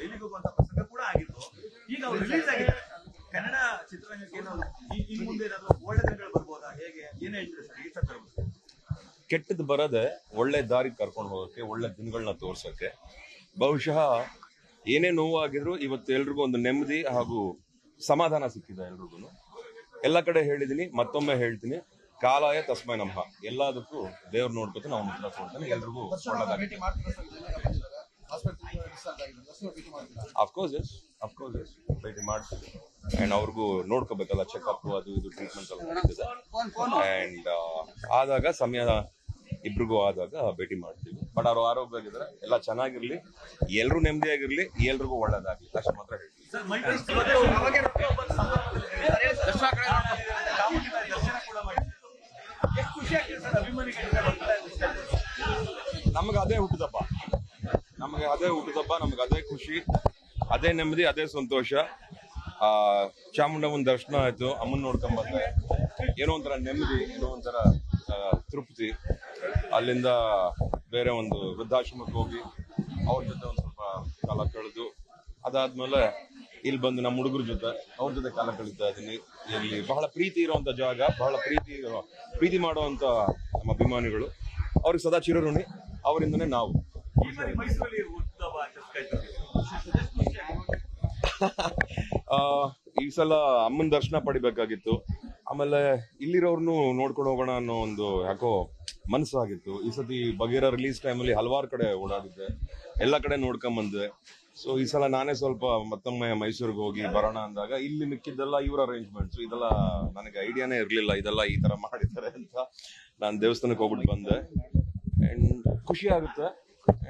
ಜೈಲಿಗೆ ಹೋಗುವಂತ ಪ್ರಸಂಗ ಕೂಡ ಆಗಿತ್ತು. ಈಗ ಅವ್ರು ರಿಲೀಸ್ ಆಗಿದೆ. ಕನ್ನಡ ಚಿತ್ರರಂಗಕ್ಕೆ ಏನೋ ಇನ್ ಮುಂದೆ ಏನಾದ್ರು ಒಳ್ಳೆ ದಿನಗಳು ಬರ್ಬೋದಾ? ಹೇಗೆ? ಏನ್ ಹೇಳ್ತೀರಿ ಸರ್? ಈ ಸಂದರ್ಭ ಕೆಟ್ಟದ್ದು ಬರದೆ ಒಳ್ಳೆ ದಾರಿ ಕರ್ಕೊಂಡು ಹೋಗೋಕೆ ಒಳ್ಳೆ ದಿನಗಳನ್ನ ತೋರ್ಸೋಕೆ ಬಹುಶಃ ಏನೇ ನೋವಾಗಿದ್ರು ಇವತ್ತು ಎಲ್ರಿಗೂ ಒಂದು ನೆಮ್ಮದಿ ಹಾಗೂ ಸಮಾಧಾನ ಸಿಕ್ಕಿದೆ ಎಲ್ರಿಗೂ. ಎಲ್ಲ ಕಡೆ ಹೇಳಿದೀನಿ ಮತ್ತೊಮ್ಮೆ ಹೇಳ್ತೀನಿ. ಕಾಲಾಯ ತಸ್ಮೈ ನಮಃ. ಎಲ್ಲದಕ್ಕೂ ದೇವ್ರು ನೋಡ್ಕೊತ ನಾವು ಉತ್ತರ ಕೊಡ್ತಾನೆ ಎಲ್ರಿಗೂ ಒಳ್ಳೇದಾಗಿ of course yes of course yes ಭೇಟಿ ಮಾಡ್ತೀವಿ. ಆ್ಯಂಡ್ ಅವ್ರಿಗೂ ನೋಡ್ಕೋಬೇಕಲ್ಲ ಚೆಕಪ್ ಅದು ಇದು ಟ್ರೀಟ್ಮೆಂಟ್ ಅಂಡ್ ಆದಾಗ ಸಮಯ ಇಬ್ರಿಗೂ ಆದಾಗ ಭೇಟಿ ಮಾಡ್ತೀವಿ. ಬಟ್ ಅವರು ಆರೋಗ್ಯವಾಗಿದ್ದಾರೆ. ಎಲ್ಲ ಚೆನ್ನಾಗಿರ್ಲಿ. ಎಲ್ರು ನೆಮ್ಮದಿಯಾಗಿರ್ಲಿ. ಎಲ್ರಿಗೂ ಒಳ್ಳೇದಾಗಲಿ. ಅಷ್ಟು ಮಾತ್ರ ಹೇಳ್ತೀವಿ ನಮಗೆ ಅದೇ ಹುಟ್ಟುದಬ್ಬ ನಮಗೆ ಅದೇ ಹುಟ್ಟುದಬ್ಬ ನಮಗೆ ಅದೇ ಖುಷಿ, ಅದೇ ನೆಮ್ಮದಿ, ಅದೇ ಸಂತೋಷ. ಆ, ಚಾಮುಂಡಮ್ಮನ ದರ್ಶನ ಆಯ್ತು, ಅಮ್ಮನ್ ನೋಡ್ಕೊಂಡ್ ಬಂದೆ. ಏನೋ ಒಂಥರ ನೆಮ್ಮದಿ, ಏನೋ ಒಂಥರ ತೃಪ್ತಿ. ಅಲ್ಲಿಂದ ಬೇರೆ ಒಂದು ವೃದ್ಧಾಶ್ರಮಕ್ಕೆ ಹೋಗಿ ಅವ್ರ ಜೊತೆ ಒಂದು ಸ್ವಲ್ಪ ಕಾಲ ಕಳೆದು, ಅದಾದ್ಮೇಲೆ ಇಲ್ಲಿ ಬಂದು ನಮ್ಮ ಹುಡುಗರ ಜೊತೆ ಅವ್ರ ಜೊತೆ ಕಾಲ ಕಳೀತಾ ಇದ್ದೀನಿ. ಇಲ್ಲಿ ಬಹಳ ಪ್ರೀತಿ ಇರುವಂತ ಜಾಗ, ಬಹಳ ಪ್ರೀತಿ ಪ್ರೀತಿ ಮಾಡುವಂತ ನಮ್ಮ ಅಭಿಮಾನಿಗಳು. ಅವ್ರಿಗೆ ಸದಾ ಚಿರಋಣಿ, ಅವರಿಂದನೇ ನಾವು. ಈ ಈ ಸಲ ಅಮ್ಮನ ದರ್ಶನ ಪಡಿಬೇಕಾಗಿತ್ತು. ಆಮೇಲೆ ಇಲ್ಲಿರೋರ್ನು ನೋಡ್ಕೊಂಡು ಹೋಗೋಣ ಅನ್ನೋ ಒಂದು ಯಾಕೋ ಮನಸ್ಸಾಗಿತ್ತು ಈ ಸತಿ ಬಗೀರ ರಿಲೀಸ್ ಟೈಮಲ್ಲಿ ಹಲವಾರು ಕಡೆ ಓಡಾಡಿದ್ದೆ. ಎಲ್ಲ ಕಡೆ ನೋಡ್ಕೊಂಡ್ ಬಂದೆ ಸೊ ಈ ಸಲ ನಾನೇ ಸ್ವಲ್ಪ ಮತ್ತೊಮ್ಮೆ ಮೈಸೂರಿಗೆ ಹೋಗಿ ಬರೋಣ ಅಂದಾಗ ಇಲ್ಲಿ ಮಿಕ್ಕಿದ್ದೆಲ್ಲ ಇವ್ರ ಅರೇಂಜ್ಮೆಂಟ್ಸ್ ಇದೆಲ್ಲ ನನಗೆ ಐಡಿಯಾನೇ ಇರಲಿಲ್ಲ, ಇದೆಲ್ಲ ಈ ತರ ಮಾಡಿದ್ದಾರೆ ಅಂತ. ನಾನು ದೇವಸ್ಥಾನಕ್ಕೆ ಹೋಗ್ಬಿಟ್ಟು ಬಂದೆ. ಅಂಡ್ ಖುಷಿ ಆಗುತ್ತೆ.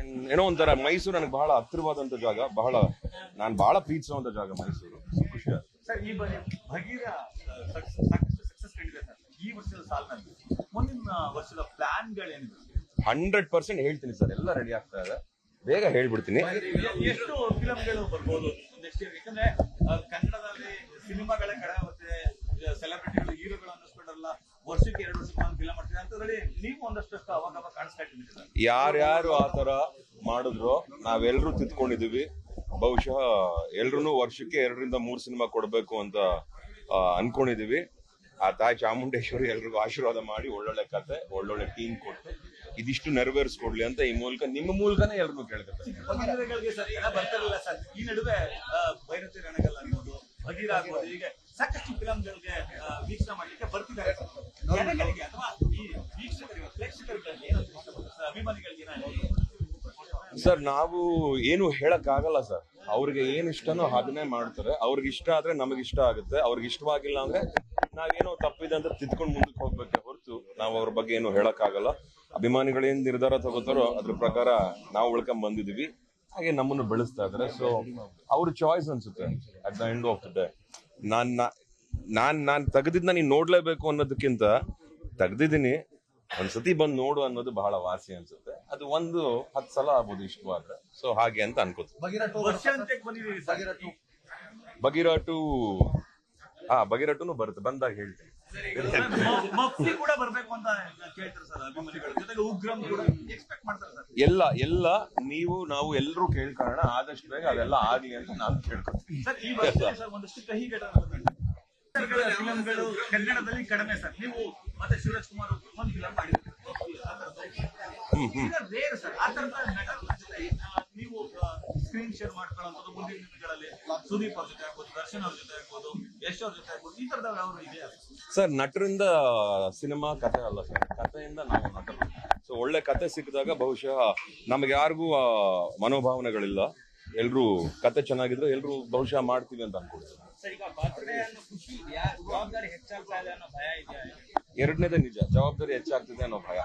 ಅಂಡ್ ಏನೋ ಒಂಥರ ಮೈಸೂರು ನನಗೆ ಬಹಳ ಹತ್ತಿರವಾದಂತ ಜಾಗ ಬಹಳ ನಾನು ಬಹಳ ಪ್ರೀತಿಸುವಂತ ಜಾಗ ಮೈಸೂರು. ಖುಷಿ ಸರ್ ಈ ಬಾರಿ ಭಗೀರ ಸಾಕಷ್ಟು ಸಕ್ಸಸ್ ಕಂಡಿದೆ ಸರ್. ಈ ವರ್ಷದ ಸಾಲಿನಲ್ಲಿ ಮುಂದಿನ ವರ್ಷದ ಪ್ಲಾನ್ಗಳೇನಿದೆ ಹಂಡ್ರೆಡ್ ಪರ್ಸೆಂಟ್ ಹೇಳ್ತೀನಿ ಸರ್ ಎಲ್ಲ ರೆಡಿ ಆಗ್ತಾ ಇದೆ. ಬೇಗ ಹೇಳ್ಬಿಡ್ತೀನಿ. ಎಷ್ಟು ಫಿಲಂಗಳು ಬರ್ಬೋದು ನೆಕ್ಸ್ಟ್ ಇಯರ್ ಯಾಕಂದ್ರೆ ಕನ್ನಡದಲ್ಲಿ ಸಿನಿಮಾಗಳೇ ಕಡೆ ಮತ್ತೆ ಸೆಲೆಬ್ರಿಟಿಗಳು ಹೀರೋಗಳು ಅನ್ನಿಸ್ಕೊಂಡಲ್ಲ ವರ್ಷಕ್ಕೆ ಎರಡು ವರ್ಷಕ್ಕೆ ಒಂದು ಫಿಲಂ ಮಾಡ್ತೀವಿ ಅಂತದ್ರಲ್ಲಿ ನೀವು ಒಂದಷ್ಟು ಅವಾಗ ಅವಾಗ ಕಾಣಿಸ್ತಾ ಯಾರ್ಯಾರು ಆ ತರ ಮಾಡಿದ್ರು ನಾವೆಲ್ಲರೂ ತಿದ್ಕೊಂಡಿದೀವಿ ಬಹುಶಃ ಎಲ್ರು ವರ್ಷಕ್ಕೆ ಎರಡರಿಂದ ಮೂರು ಸಿನಿಮಾ ಕೊಡಬೇಕು ಅಂತ ಅನ್ಕೊಂಡಿದೀವಿ ಆ ತಾಯಿ ಚಾಮುಂಡೇಶ್ವರಿ ಎಲ್ರಿಗೂ ಆಶೀರ್ವಾದ ಮಾಡಿ ಒಳ್ಳೊಳ್ಳೆ ಕತೆ ಒಳ್ಳೊಳ್ಳೆ ಟೀಮ್ ಕೊಟ್ಟು ಇದಿಷ್ಟು ನೆರವೇರಿಸ್ಕೊಡ್ಲಿ ಅಂತ ಈ ಮೂಲಕ ನಿಮ್ಮ ಮೂಲಕನೇ ಎಲ್ರಿಗೂ ಕೇಳ್ಕೊತಾರೆ ಸರ್ ಈ ನಡುವೆ ಭಗೀರ ಆಗ್ಬೋದು ಹೀಗೆ ಸಾಕಷ್ಟು ಫಿಲಂಗಳಿಗೆ ವೀಕ್ಷಣೆ ಮಾಡಲಿಕ್ಕೆ ಬರ್ತಿದ್ದಾರೆ. ಸರ್. ಜನಗಳಿಗೆ ಅಥವಾ ಈ ವೀಕ್ಷಕರಿಗೆ ಪ್ರೇಕ್ಷಕರಿಗೆ ಏನು ಇಷ್ಟಪಡ್ತಾರೆ ಸರ್ ಅಭಿಮಾನಿಗಳಿಗೆ ಸರ್ ನಾವು ಏನು ಹೇಳಕ್ ಆಗಲ್ಲ ಸರ್. ಅವ್ರಿಗೆ ಏನ್ ಇಷ್ಟನೋ ಅದನ್ನೇ ಮಾಡ್ತಾರೆ. ಅವ್ರಿಗೆ ಇಷ್ಟ ಆದ್ರೆ ನಮಗೆ ಇಷ್ಟ ಆಗುತ್ತೆ. ಅವ್ರಿಗೆ ಇಷ್ಟವಾಗಿಲ್ಲ ಅಂದ್ರೆ ನಾವೇನೋ ತಪ್ಪಿದೆ ಅಂತ ತಿದ್ಕೊಂಡು ಮುಂದಕ್ಕೆ ಹೋಗ್ಬೇಕೆ ಹೊರತು ನಾವು ಅವ್ರ ಬಗ್ಗೆ ಏನು ಹೇಳಕ್ ಆಗಲ್ಲ ಅಭಿಮಾನಿಗಳೇನ್ ನಿರ್ಧಾರ ತಗೋತಾರೋ ಅದ್ರ ಪ್ರಕಾರ ನಾವು ಉಳ್ಕೊಂಡ್ ಬಂದಿದೀವಿ ಹಾಗೆ ನಮ್ಮನ್ನು ಬೆಳೆಸ್ತಾ ಇದಾರೆ ಸೊ ಅವ್ರ ಚಾಯ್ಸ್ ಅನ್ಸುತ್ತೆ. At the end of the day ನಾನ್ ನಾ- ನಾನ್ ನಾನ್ ತೆಗೆದಿದ್ನ ನೀನ್ ನೋಡ್ಲೇಬೇಕು ಅನ್ನೋದಕ್ಕಿಂತ ತೆಗ್ದಿದ್ದೀನಿ. ಒಂದ್ಸತಿ ಬಂದು ನೋಡು ಅನ್ನೋದು ಬಹಳ ವಾಸಿ ಅನ್ಸುತ್ತೆ. ಅದು ಒಂದು ಹತ್ತು ಸಲ ಆಗ್ಬೋದು ಇಷ್ಟವಾದ್ರೆ ಸೊ ಹಾಗೆ ಅಂತ ಅನ್ಕೋತೀನಿ. ಟೂ ಬಂದಿದ್ದೀವಿ ಟೂ ಬಗಿರಾಟು ಹಾ ಬಗಿರಾಟುನು ಬರುತ್ತೆ. ಬಂದಾಗ ಹೇಳ್ತೀನಿ. ಕೂಡ ಬರಬೇಕು ಅಂತ ಕೇಳ್ತಾರೆ ಸರ್ ಅಭಿಮಾನಿಗಳು. ಜೊತೆಗೆ ಉಗ್ರಂ ಕೂಡ ಎಕ್ಸ್ಪೆಕ್ಟ್ ಮಾಡ್ತಾರೆ ಸರ್. ಎಲ್ಲ ಎಲ್ಲ ನೀವು ನಾವು ಎಲ್ಲರೂ ಕೇಳ್ಕೊಳ್ಳೋಣ ಆದಷ್ಟು ಬೇಗ ಅದೆಲ್ಲ ಆಗ್ಲಿ ಅಂತ ನಾನು ಕೇಳ್ಕೊತೀನಿ. ಸರ್ ಈ ವರ್ಷ ಸರ್ ಒಂದಷ್ಟು ಕಹಿ ಘಟನೆ ಫಿಲಂಗಳು ಕನ್ನಡದಲ್ಲಿ ಕಡಿಮೆ ಸರ್. ನೀವು ಮತ್ತೆ ಶಿವರಾಜ್ ಕುಮಾರ್ ಒಂದು ಫಿಲಂ ಮಾಡಿದ್ರಿ. Rare sir. ಆ ತರದ ನಟರ ಜೊತೆ ಆ, ನೀವು ಸ್ಕ್ರೀನ್ ಶೇರ್ ಮಾಡ್ಕೊಳ್ಳೋಂಥದ್ದು ಮುಂದಿನ ಸುದೀಪ್ ಅವ್ರ ಜೊತೆ ಆಗ್ಬೋದು ದರ್ಶನ್ ಅವ್ರ ಜೊತೆ ಆಗ್ಬೋದು ಯಶ್ ಅವ್ರ ಜೊತೆ ಆಗ್ಬೋದು ಈ ತರದ ಇದೆಯಾ? ಸರ್ ನಟರಿಂದ ಸಿನಿಮಾ ಕತೆ ಅಲ್ಲ ಸರ್. ಕಥೆಯಿಂದ ನಾವು ನಟರು ಸೊ ಒಳ್ಳೆ ಕತೆ ಸಿಕ್ಕಿದಾಗ ಬಹುಶಃ ನಮ್ಗೆ ಯಾರಿಗೂ ಮನೋಭಾವನೆಗಳಿಲ್ಲ. ಎಲ್ರು ಕತೆ ಚೆನ್ನಾಗಿದ್ರೆ ಎಲ್ರು ಬಹುಶಃ ಮಾಡ್ತೀವಿ ಅಂತ ಅನ್ಕೊಳ್ತೀವಿ ಎರಡನೇದೇ ನಿಜ ಜವಾಬ್ದಾರಿ ಹೆಚ್ಚಾಗ್ತಿದೆ ಅನ್ನೋ ಭಯ.